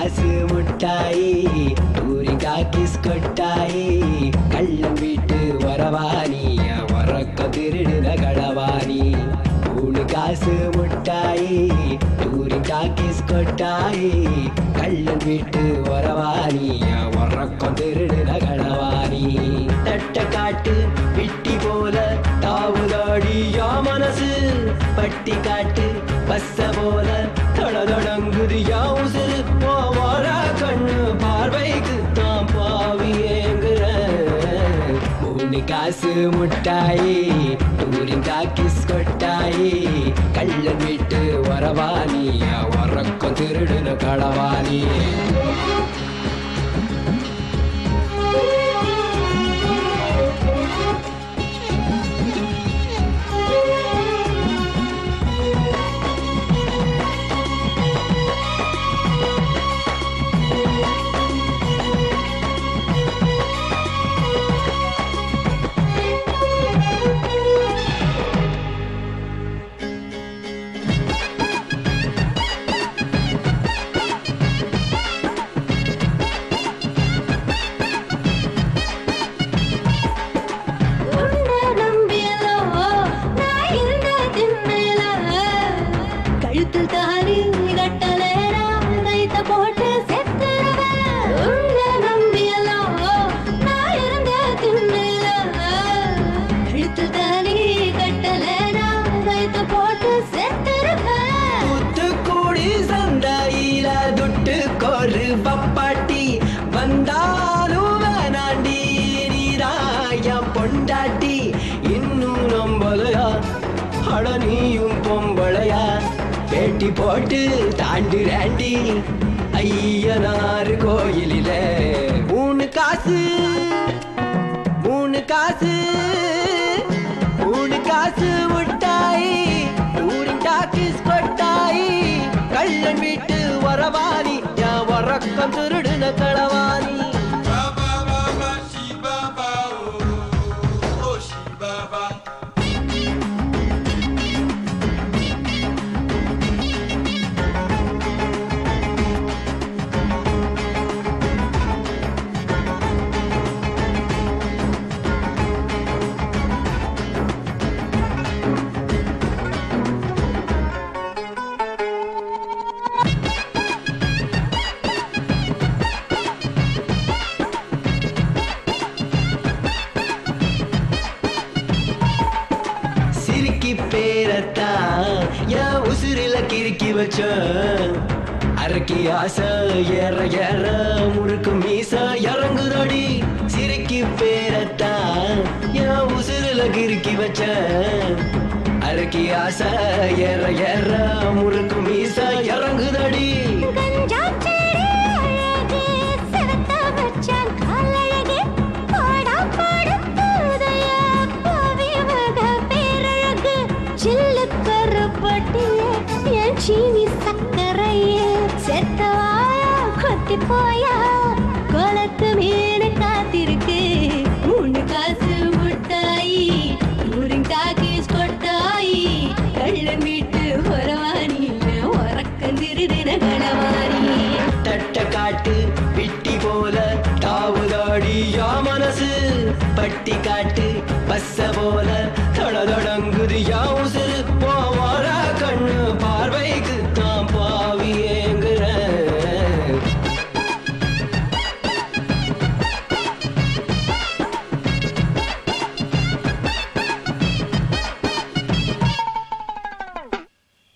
காசு முட்டாயி ஊரிகா கிஸ் கொட்டாயி கள்ளம் வீட்டு வரவானிய வரக்க திருடுத களவாணி. ஊழு காசு முட்டாயி ஊரிகா கிஸ் கொட்டாயி கள்ளம் வீட்டு வரவானிய வரக்க திருடுத களவாணி. தட்ட காட்டு பிட்டி போல தாவுதாடியா மனசு பட்டி காட்டு பஸ்ஸ போல தொட தொடங்குது யாவும் காசு முட்டாயி டூரின் டாக்கிஸ் கொட்டாயி கள்ளன் வீட்டு வரவாணி உறக்கம் திருடுன களவாணி செத்துருவேன் தூத்துக்குடி சந்தையில துட்டு கோரு பப்பாட்டி வந்தாலும் வேணாண்டி நீராய பொண்டாட்டி. இன்னும் நம்பலையா? அட நீயும் பொம்ப பேட்டி போட்டு தாண்டுறாண்டி ஐயனாறு கோயிலில. மூணு காசு மூணு காசு மூணு காசு முட்டாய். ஊரின் டாக்கிஸ் கொட்டாய். கள்ளன் வீட்டு வரவாரி யா வரக்கம் திருடுன களவாணி சிரிக்கி பேரத்தான். என் உசுரில கிறுக்கி வச்ச அரக்கி ஆசை ஏற ஏற முறுக்கு மீச இறங்குதடி. சிரிக்கி பேரத்தான். என் உசுரில கிறுக்கி வச்ச அரக்கி ஆசை ஏற ஏற முறுக்கு மீச இறங்குதடி. செத்தவாயா கொத்தி போயா. கொலத்து மீன் காத்திருக்கு. மூணு காசு முட்டாயி ஊரின் டாக்கீஸ் கொட்டாயி. கள்ளன் வீட்டு உறவாணி உறக்கம் திருதின கணவாணி. தட்ட காட்டு விட்டி போல தாவுதாடி யா பட்டி காட்டு பஸ்ஸ போல தொட தொடங்குது யாவுசு